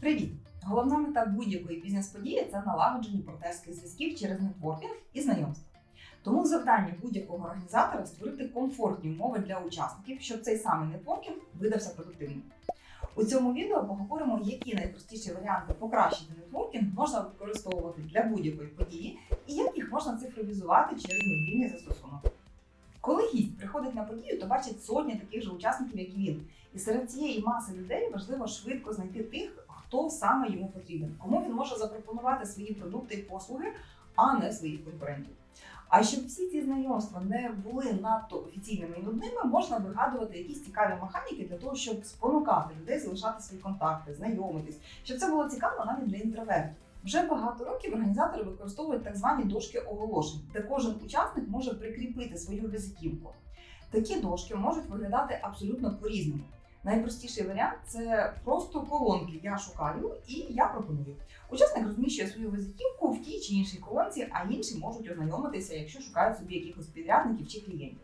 Привіт! Головна мета будь-якої бізнес-події це налагодження партнерських зв'язків через нетворкінг і знайомства. Тому завдання будь-якого організатора створити комфортні умови для учасників, щоб цей самий нетворкінг видався продуктивним. У цьому відео поговоримо, які найпростіші варіанти покращити нетворкінг можна використовувати для будь-якої події і як їх можна цифровізувати через мобільний застосунок. Коли гість приходить на подію, то бачить сотні таких же учасників, як і він. І серед цієї маси людей важливо швидко знайти тих, хто саме йому потрібен, кому він може запропонувати свої продукти і послуги, а не своїх конкурентів. А щоб всі ці знайомства не були надто офіційними і нудними, можна вигадувати якісь цікаві механіки для того, щоб спонукати людей залишати свої контакти, знайомитись, щоб це було цікаво навіть для інтровертів. Вже багато років організатори використовують так звані дошки оголошень, де кожен учасник може прикріпити свою візитівку. Такі дошки можуть виглядати абсолютно по-різному. Найпростіший варіант це просто колонки Я шукаю і я пропоную. Учасник розміщує свою візитівку в тій чи іншій колонці, а інші можуть ознайомитися, якщо шукають собі якихось підрядників чи клієнтів.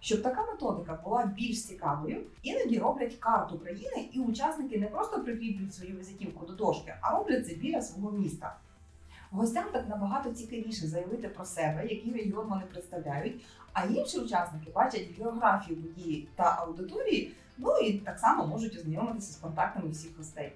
Щоб така методика була більш цікавою, іноді роблять карту країни, і учасники не просто прикріплюють свою візитівку до дошки, а роблять це біля свого міста. Гостям так набагато цікавіше заявити про себе, який регіон вони представляють, а інші учасники бачать географію події та аудиторії, ну і так само можуть ознайомитися з контактами всіх гостей.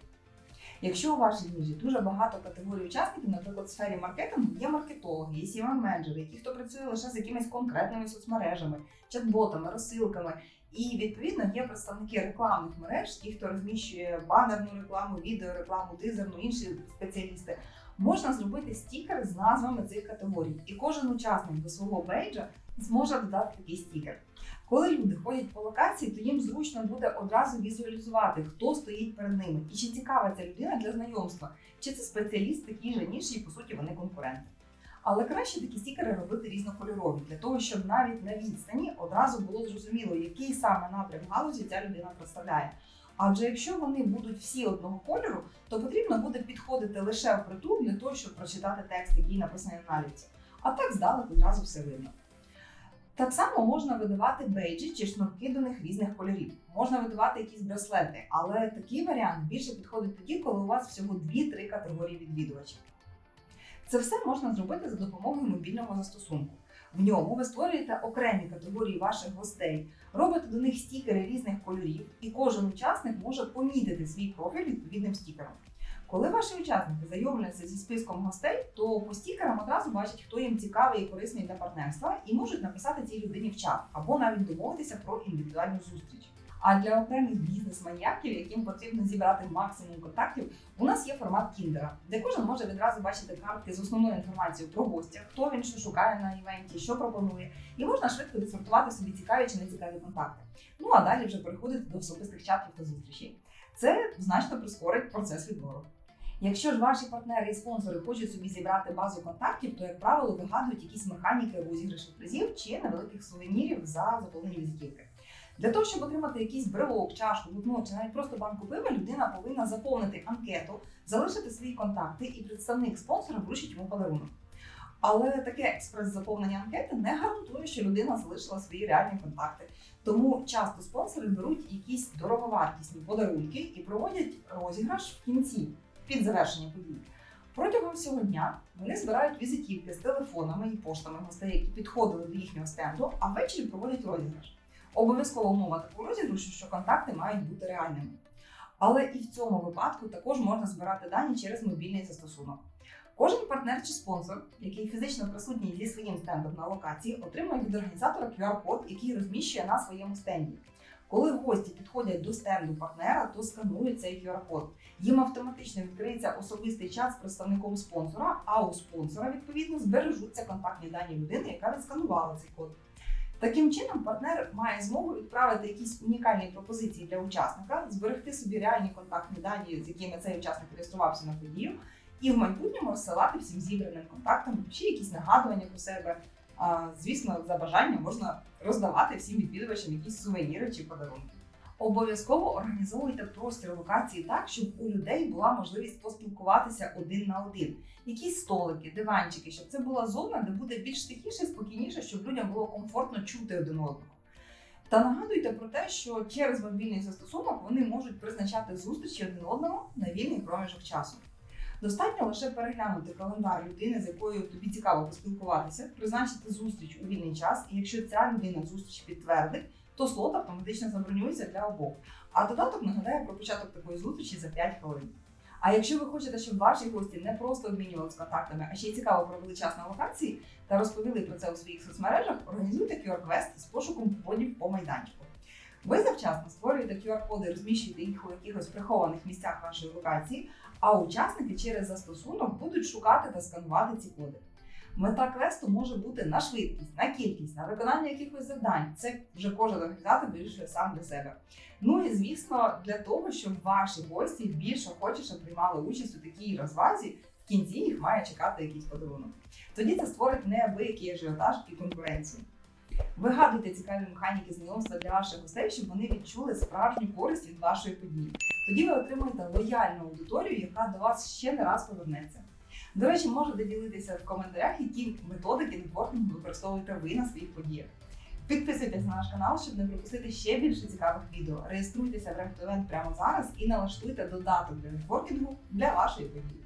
Якщо у вашій ніжі дуже багато категорій учасників, наприклад, в сфері маркетингу є маркетологи, є cmm менеджери які хто працює лише з якимись конкретними соцмережами, чат-ботами, розсилками. І відповідно є представники рекламних мереж, ті, хто розміщує банерну рекламу, відеорекламу, тизерну, інші спеціалісти. Можна зробити стікер з назвами цих категорій, і кожен учасник до свого бейджа зможе додати такий стікер. Коли люди ходять по локації, то їм зручно буде одразу візуалізувати, хто стоїть перед ними, і чи цікава ця людина для знайомства, чи це спеціаліст такий же ніші, і по суті вони конкуренти. Але краще такі стікери робити різнокольорові, для того, щоб навіть на відстані одразу було зрозуміло, який саме напрям галузі ця людина представляє. Адже якщо вони будуть всі одного кольору, то потрібно буде підходити лише впритул для того, щоб прочитати текст, який написаний на наліпці. А так здалеку одразу все видно. Так само можна видавати бейджі чи шнурки до них різних кольорів. Можна видавати якісь браслети, але такий варіант більше підходить тоді, коли у вас всього 2-3 категорії відвідувачів. Це все можна зробити за допомогою мобільного застосунку. В ньому ви створюєте окремі категорії ваших гостей, робите до них стікери різних кольорів, і кожен учасник може помітити свій профіль відповідним стікером. Коли ваші учасники зайомляться зі списком гостей, то по стікерам одразу бачать, хто їм цікавий і корисний для партнерства, і можуть написати цій людині в чат або навіть домовитися про індивідуальну зустріч. А для окремих бізнес-маніяків, яким потрібно зібрати максимум контактів, у нас є формат Кіндера, де кожен може відразу бачити картки з основною інформацією про гостя, хто він що шукає на івенті, що пропонує, і можна швидко відсортувати собі цікаві чи нецікаві контакти. Ну а далі вже переходити до особистих чатів та зустрічей. Це значно прискорить процес відбору. Якщо ж ваші партнери і спонсори хочуть собі зібрати базу контактів, то, як правило, вигадують якісь механіки розіграшу призів чи невеликих сувенірів за заповнені візитівки. Для того, щоб отримати якийсь брелок, чашку, блокнот чи навіть просто банку пива, людина повинна заповнити анкету, залишити свої контакти, і представник спонсора вручить йому подарунок. Але таке експрес-заповнення анкети не гарантує, що людина залишила свої реальні контакти. Тому часто спонсори беруть якісь дороговартісні подарунки і проводять розіграш в кінці під завершення події. Протягом всього дня вони збирають візитівки з телефонами і поштами гостей, які підходили до їхнього стенду, а ввечері проводять розіграш. Обов'язкова умова такого розіграшу, що контакти мають бути реальними. Але і в цьому випадку також можна збирати дані через мобільний застосунок. Кожен партнер чи спонсор, який фізично присутній зі своїм стендом на локації, отримує від організатора QR-код, який розміщує на своєму стенді. Коли гості підходять до стенду партнера, то сканують цей QR-код. Їм автоматично відкриється особистий чат з представником спонсора, а у спонсора відповідно збережуться контактні дані людини, яка відсканувала цей код. Таким чином, партнер має змогу відправити якісь унікальні пропозиції для учасника, зберегти собі реальні контактні дані, з якими цей учасник реєструвався на подію, і в майбутньому розсилати всім зібраним контактам ще якісь нагадування про себе. Звісно, за бажання можна роздавати всім відвідувачам якісь сувеніри чи подарунки. Обов'язково організовуйте простір локації так, щоб у людей була можливість поспілкуватися один на один. Якісь столики, диванчики, щоб це була зона, де буде більш тихіше, спокійніше, щоб людям було комфортно чути один одного. Та нагадуйте про те, що через мобільний застосунок вони можуть призначати зустрічі один одному на вільний проміжок часу. Достатньо лише переглянути календар людини, з якою тобі цікаво поспілкуватися, призначити зустріч у вільний час, і якщо ця людина зустріч підтвердить, то слот автоматично забронюється для обох. А додаток нагадає про початок такої зустрічі за 5 хвилин. А якщо ви хочете, щоб ваші гості не просто обмінювалися контактами, а ще й цікаво провели час на локації та розповіли про це у своїх соцмережах, організуйте QR-квест з пошуком входів по майданчику. Ви завчасно створюєте QR-коди, розміщуєте їх у якихось прихованих місцях вашої локації, а учасники через застосунок будуть шукати та сканувати ці коди. Мета квесту може бути на швидкість, на кількість, на виконання якихось завдань. Це вже кожен організатор вирішує сам для себе. Ну і звісно, для того, щоб ваші гості більш охочіше приймали участь у такій розвазі, в кінці їх має чекати якийсь подарунок. Тоді це створить неабиякий ажіотаж і конкуренцію. Вигадуйте цікаві механіки знайомства для ваших гостей, щоб вони відчули справжню користь від вашої події. Тоді ви отримуєте лояльну аудиторію, яка до вас ще не раз повернеться. До речі, можете ділитися в коментарях, які методики нетворкінгу використовуєте ви на своїх подіях. Підписуйтесь на наш канал, щоб не пропустити ще більше цікавих відео. Реєструйтеся в Рефтовент прямо зараз і налаштуйте додаток для нетворкінгу для вашої події.